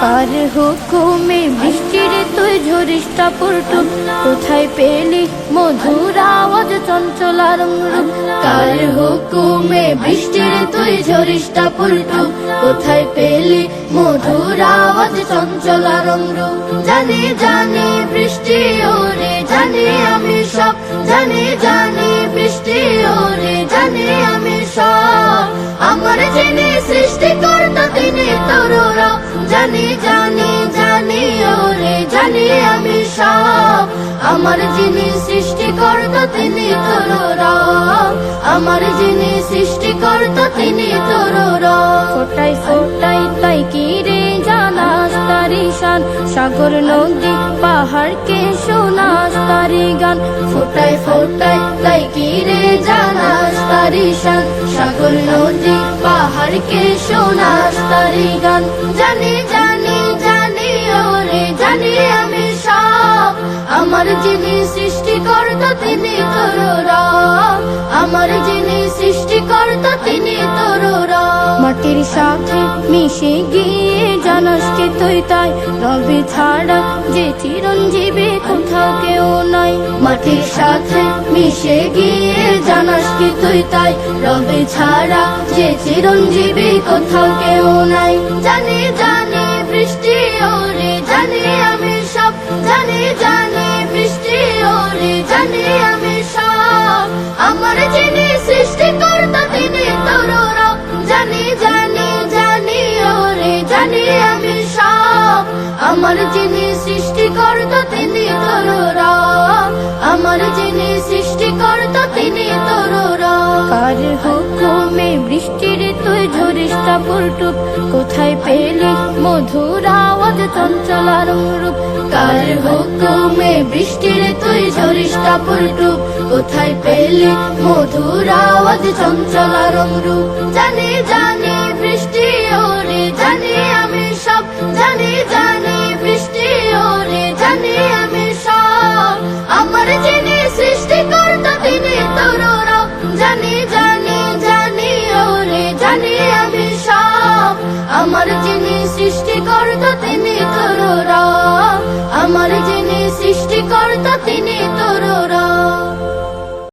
কার হুকুমে বৃষ্টির তুই ঝরিস টাপুরটু কোথায় পেলি মধুর আওয়াজ চঞ্চলার রূপ কার হুকুমে বৃষ্টির তুই ঝরিস টাপুরটু কোথায় পেলি মধুর আওয়াজ চঞ্চলার রূপ জানি জানি বৃষ্টি ওরে, জানি আমি সব। জানি জানি বৃষ্টি ওরে, জানি আমি সব। আমার যিনি সৃষ্টি জানি জানি জানি ওরে জানি আমি সব। আমার যিনি সৃষ্টি করত তিনি তরুরা আমার যিনি সৃষ্টি করত তিনি তরুরা ফোটাই ফোটাই তাই কি রে জানাস তারি শান? সাগর নদী পাহাড়কে শোনাস তারি গান? ফোটাই ফোটাই তাই কি রে জানাস তারি শান? সাগর নদী পাহাড়কে শোনাস তারি গান? জানি যিনি সৃষ্টি করত তিনি তরুরা। আমার যিনি সৃষ্টি করত তিনি তরুরা। মাটির সাথে মিশে গিয়ে জানাস কে তুই তাই। রবি ছাড়া যে চিরঞ্জীবী কোথাও কেউ নাই। মাটির সাথে মিশে গিয়ে জানাস কি তুই তাই। রবি ছাড়া যে চিরঞ্জীবী কোথাও কেউ নাই। জানি জানি বৃষ্টি ওরে, জানি আমি সব, জানি জানি আমার যিনি সৃষ্টি করত তিনি তরুরা। আমার যিনি সৃষ্টি করত তিনি তরুরা। কার হুকুমে বৃষ্টির তুই ঝরিস টাপুরটুপ কোথায় পেলি মধুর আওয়াজ চঞ্চলার রূপ কার হুকুমে বৃষ্টির তুই ঝরিস টাপুরটুপ কোথায় পেলি মধুর আওয়াজ চঞ্চলার রূপ জানি জানি আমার যিনি সৃষ্টি করত তিনি তরুরা। আমার